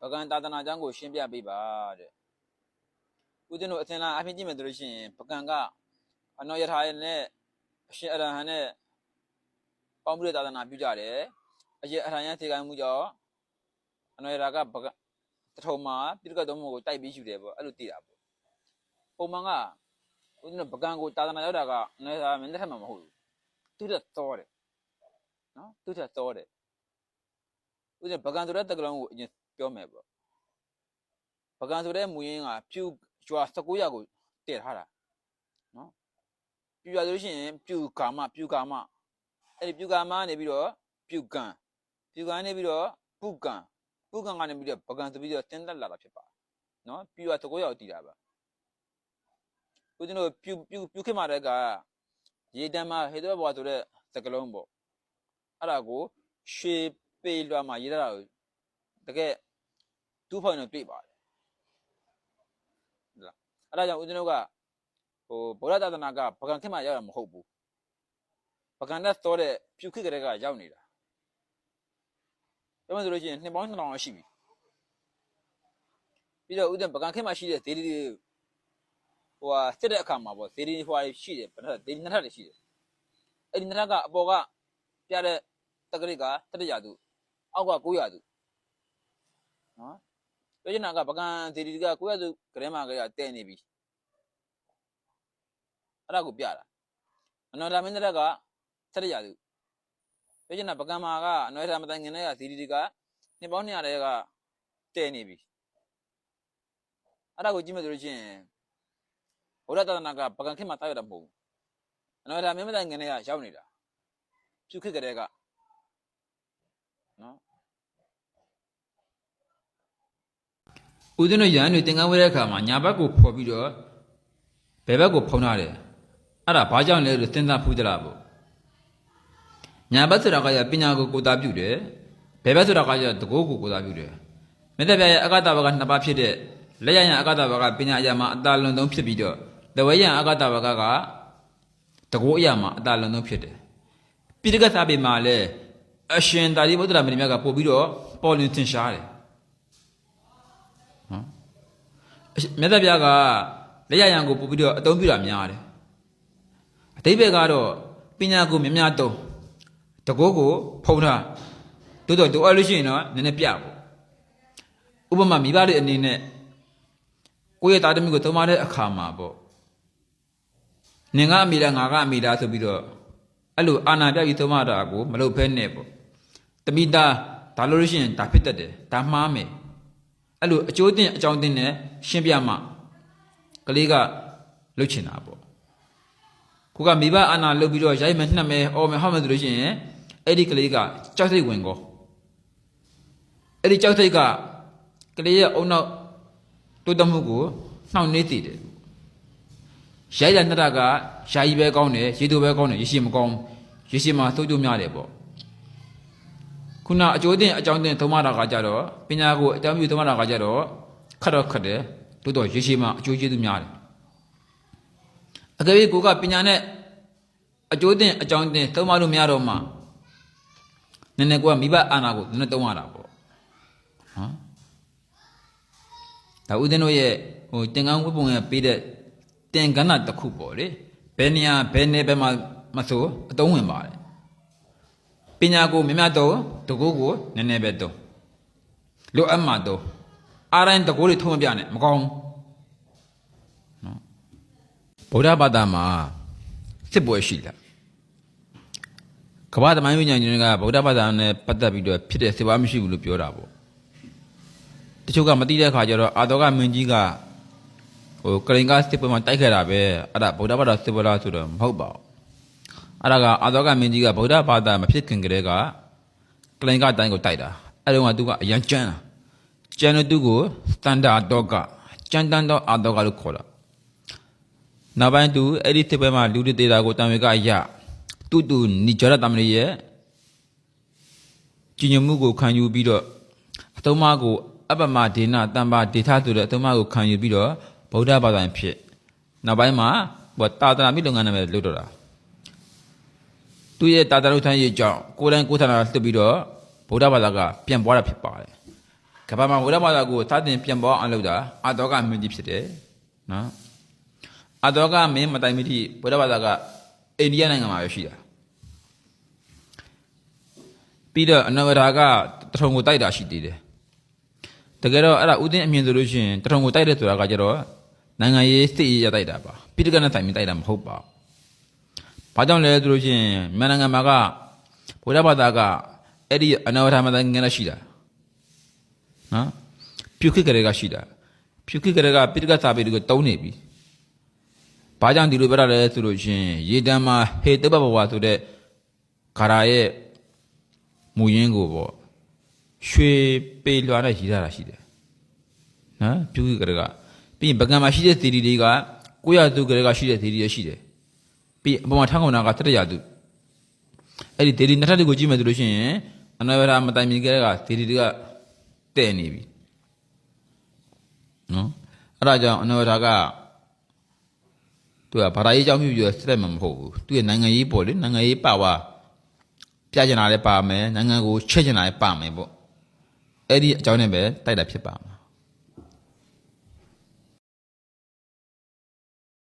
ပကံသာသနာကျောင်းကိုရှင်းပြပေးပါတဲ့ဦးဇင်းတို့အသင်လာအဖြစ်ကြည့်မယ်ဆိုလို့ရှိရင်ပကံကအနောယထာရဲ့နဲ့အရှင်အရဟံနဲ့ပေါင်းပြီးတော့သာသနာပြုကြတယ်အရှင်အရဟံရဲ့သေကံမှုကြောင့်အနောယထာကပကံတထုံမှာပြိတ္တကသုံးမှုကိုတိုက်ပြီးယူတယ်ပေါ့အဲ့လိုသိတာပေါ့ပုံမှန်ကဦးဇင်းတို့ပကံကိုသာသနာရောက်တာကအနောယထာမင်းသက်ထက်မှာမဟုတ်ဘူးသူတက်တော်တယ်နော်သူတက်တော်တယ်ဦးဇင်းပကံဆိုတဲ့တက္ကလုံးကိုအရင် ပြောမယ်ပေါ့ပကံဆိုတဲ့မူရင်းကပြူကျွာ19ရက်ကိုတည်ထားတာနော်ပြူရဆိုလို့ရှိရင်ပြူကာမပြူကာမအဲ့ဒီပြူကာမကနေပြီးတော့ပြူကံပြူကံနေပြီးတော့ပုကံပုကံကနေပြီးတော့ပကံဆိုပြီးတော့တင်းတက်လာတာဖြစ်ပါတယ်နော်ပြူရ19ရက်ကိုတည်တာပါဦးဇင်းတို့ပြူပြူပြူခေတ်မှာတဲ့ကရေတံမှာဟေတဘဘွားဆိုတဲ့စကလုံးပေါ့အဲ့ဒါကိုရွှေပေလွှာမှာရေးထားတာကိုတကယ် တူးဖော်နေတွေ့ပါတယ်ဟုတ်လားအဲ့ဒါကြောင့်ဦးဇင်းတို့ကဟိုဗုဒ္ဓသာသနာကပကံခေတ်မှာရောက်တာမဟုတ်ဘူးပကံနဲ့သောတဲ့ဖြူခေတ်ကလေးကရောက်နေတာပြောမှဆိုလို့ရှိရင်နှစ်ပေါင်း2000လောက်ရှိပြီပြီးတော့ဦးဇင်းပကံခေတ်မှာရှိတဲ့ဒေဒီတွေဟိုဟာစစ်တဲ့အခါမှာပေါ့ဒေဒီဟိုဟာရှိတယ်ဗတ်ဒေဒီနှစ်ထပ်တွေရှိတယ်အဲ့ဒီနှစ်ထပ်ကအပေါ်ကပြတဲ့တက္ကရိကတတရာသူအောက်က900သူနော် ပြောချင်တာကပကံဒေဒီက900သူကရဲမှာကတဲနေပြီအဲ့ဒါကိုပြတာအနော်ဒါမင်းတရက်ကတတရာသူပြောချင်တာပကံမာကအနော်ဒါမတိုင်ငင်တဲ့ကဒေဒီကနှစ်ပေါင်း200တဲ့ကတဲနေပြီအဲ့ဒါကိုကြည့်မယ်ဆိုလို့ချင်းဘုရားသာသနာကပကံခေတ်မှာတာရတာမဟုတ်ဘူးအနော်ဒါမင်းမတိုင်ငင်တဲ့ကရောက်နေတာဖြူခေတ်ကလေးကနော် ဦးဇင်းတို့ရဟန်းတွေသင်္ကန်းဝဲတဲ့အခါမှာညာဘက်ကိုဖော်ပြီးတော့ဘယ်ဘက်ကိုဖုံးထားတယ်အဲ့ဒါဘာကြောင့်လဲလို့စဉ်းစားဖူးသလားပေါ့ညာဘက်ဆိုတာကရပညာကိုကိုးသားပြုတယ်ဘယ်ဘက်ဆိုတာကရတကိုးကိုကိုးသားပြုတယ်မေတ္တာပြရဲ့အကတဘကနှစ်ပါးဖြစ်တဲ့လက်ရရန်အကတဘကပညာအရာမှာအတာလွန်ဆုံးဖြစ်ပြီးတော့တဝဲရန်အကတဘကကတကိုးအရာမှာအတာလွန်ဆုံးဖြစ်တယ်ပိဋကသပေမှာလည်းအရှင်သာရိပုတ္တရာမင်းမြတ်ကပို့ပြီးတော့ပေါ်လွင်သင်ရှားတယ် မြတ်ဗျာကလက်ရရန်ကိုပို့ပြီးတော့အသုံးပြုတာများတယ်အတိဘယ်ကတော့ပညာကိုမြများသုံးတကောကိုဖုံးထားတိုးတော့တိုးအပ်လို့ရှိရင်တော့နည်းနည်းပြပေါ့ဥပမာမိဘတွေအနေနဲ့ကိုယ့်ရဲ့သားသမီးကိုသုံးမတဲ့အခါမှာပေါ့နင်ကအမိလားငါကအမိလားဆိုပြီးတော့အဲ့လိုအာနာပြပြီးသုံးမတာကိုမလုပ်ဖဲနဲ့ပေါ့တမိသားဒါလို့လို့ရှိရင်ဒါဖြစ်တတ်တယ်ဒါမှားမယ် အဲ့လိုအကျိုးတင်အကြောင်းတင်နဲ့ရှင်းပြမှကလေးကလှုပ်ချင်တာပေါ့ခုကမိဘအာနာလှုပ်ပြီးတော့ရိုက်မယ်နှက်မယ်အော်မယ်ဟောက်မယ်ဆိုလို့ရှိရင်အဲ့ဒီကလေးကကြောက်စိတ်ဝင်ကောအဲ့ဒီကြောက်စိတ်ကကလေးရဲ့အုံနောက်တိုးတက်မှုကိုနှောင့်နှေးတည်တယ်ရိုက်ရနှက်တာကယာယီပဲကောင်းတယ်ရေတူပဲကောင်းတယ်ရေရှိမကောင်းရေရှိမှာသိုးကြိုးများတယ်ပေါ့ ခုနအကျိုးတင်အကြောင်းတင်သုံးမတာကကြတော့ပညာကိုအကြောင်းပြုသုံးမတာကကြတော့ခက်တော့ခက်တယ်တိုးတော့ရေရှည်မှအကျိုးကျေးဇူးများတယ်အကယ်၍ကိုကပညာနဲ့အကျိုးတင်အကြောင်းတင်သုံးမလို့မရတော့မှနည်းနည်းကိုကမိဘအာနာကိုနည်းနည်းသုံးရတာပေါ့နော်ဒါဥဒင်းတို့ရဲ့ဟိုတင်ကန်းဝိပုံရဲ့ပေးတဲ့တင်ကန်းတာတစ်ခုပေါ့လေဘယ်နေရာဘယ်နေဘယ်မှာမဆိုအသုံးဝင်ပါတယ် ပညာကိုမြတ်မြတ်တော့တကူကိုနည်းနည်းပဲတော့လိုအပ်မှတော့အားတိုင်းတကူတွေထုံးမပြနဲ့မကောင်းဘူးနော်ဗုဒ္ဓဘာသာမှာစစ်ပွဲရှိလားကမ္ဘာသမိုင်းဝိညာဉ်တွေကဗုဒ္ဓဘာသာနဲ့ပတ်သက်ပြီးတော့ဖြစ်တဲ့စစ်ပွဲမရှိဘူးလို့ပြောတာပေါ့တချို့ကမသိတဲ့အခါကျတော့အာတော်ကမင်းကြီးကဟိုကရင်ကစစ်ပွဲမှာတိုက်ခဲ့တာပဲအဲ့ဒါဗုဒ္ဓဘာသာစစ်ပွဲလားဆိုတော့မဟုတ်ပါဘူး အဲ့ဒါကအာသောကမင်းကြီးကဗုဒ္ဓဘာသာမဖြစ်ခင်ကတည်းကကလိုင်ကတိုင်းကိုတိုက်တာအဲ့တော့ကသူကအရန်ကျန်းတာကျန်းတဲ့သူကိုစတန်ဒါတော့ကကျန်းတန်းတော့အာသောကလို့ခေါ်တာနောက်ပိုင်းသူအဲ့ဒီတစ်ပွဲမှာလူတွေတေတာကိုတံဝေကရတူတူနိကြရတမဏေရဲ့ကျင်ညမှုကိုခံယူပြီးတော့အတုံးမကိုအပ္ပမဒေနတမ္ပါဒေသဆိုတဲ့အတုံးမကိုခံယူပြီးတော့ဗုဒ္ဓဘာသာဖြစ်နောက်ပိုင်းမှာဟိုတာတနာမိလုပ်ငန်းနဲ့ပဲလုပ်တော့တာ သူ့ရဲ့တာတာလုထမ်းရေးကြောင့်ကိုယ်တိုင်ကိုယ်ထနာလွတ်ပြီးတော့ဗုဒ္ဓဘာသာကပြန်ပွားတာဖြစ်ပါတယ်ကဘာမှာဝိရဘာသာကိုသာတင်ပြန်ပေါ်အောင်လုပ်တာအတောကမင်းကြီးဖြစ်တယ်နော်အတောကမင်းမတိုင်မီတိဝိရဘာသာကအိန္ဒိယနိုင်ငံမှာပဲရှိတာပြီးတော့အနဝဒါကတထုံကိုတိုက်တာရှိသေးတယ်တကယ်တော့အဲ့ဒါဥဒင်းအမြင်ဆိုလို့ရှိရင်တထုံကိုတိုက်တယ်ဆိုတာကကြတော့နိုင်ငံရေးစစ်ရေးရတိုက်တာပါပြီးတကယ်နဲ့တိုင်မီတိုက်တာမဟုတ်ပါဘူး ဘာကြောင့်လဲဆိုလို့ရှိရင်မြန်မာနိုင်ငံမှာကဝိရဘာသာကအဲ့ဒီအနဝဒါမှာငန်းရှိတာနော်ဖြူခစ်ကလေးကရှိတာဖြူခစ်ကလေးကပိဋကစာပေတွေကိုတုံးနေပြီဘာကြောင့်ဒီလိုပြရလဲဆိုလို့ရှရင်ရေတံမှာဟေတဘဘဝဆိုတဲ့ခါရာရဲ့မူရင်းကိုပေါ့ရွှေပေလွှာနဲ့ရည်ရတာရှိတယ်နော်ဖြူခစ်ကလေးကပြီးရင်ပကံမှာရှိတဲ့သီရီတွေကကိုရသူကလေးကရှိတဲ့သီရီရရှိတယ် ပြီးအပေါ်မှာထန်းကုန်တာကတတရသူအဲ့ဒီသီရီနှစ်ထပ်တွေကိုကြည့်မယ်ဆိုလို့ရှိရင်အနဝရမတိုင်မီကလေးကသီရီတွေကတဲ့နေပြီနော်အဲ့ဒါကြောင့်အနောဒါကသူကဗရာရေးအကြောင်းပြုပြီးတော့စက်မှာမဟုတ်ဘူးသူရဲ့နိုင်ငံရေးပေါ့လေနိုင်ငံရေးပါဝါပြချင်တာလည်းပါမယ်နိုင်ငံကိုချက်ချင်တာလည်းပါမယ်ပေါ့အဲ့ဒီအကြောင်းနဲ့ပဲတိုက်တာဖြစ်ပါမယ်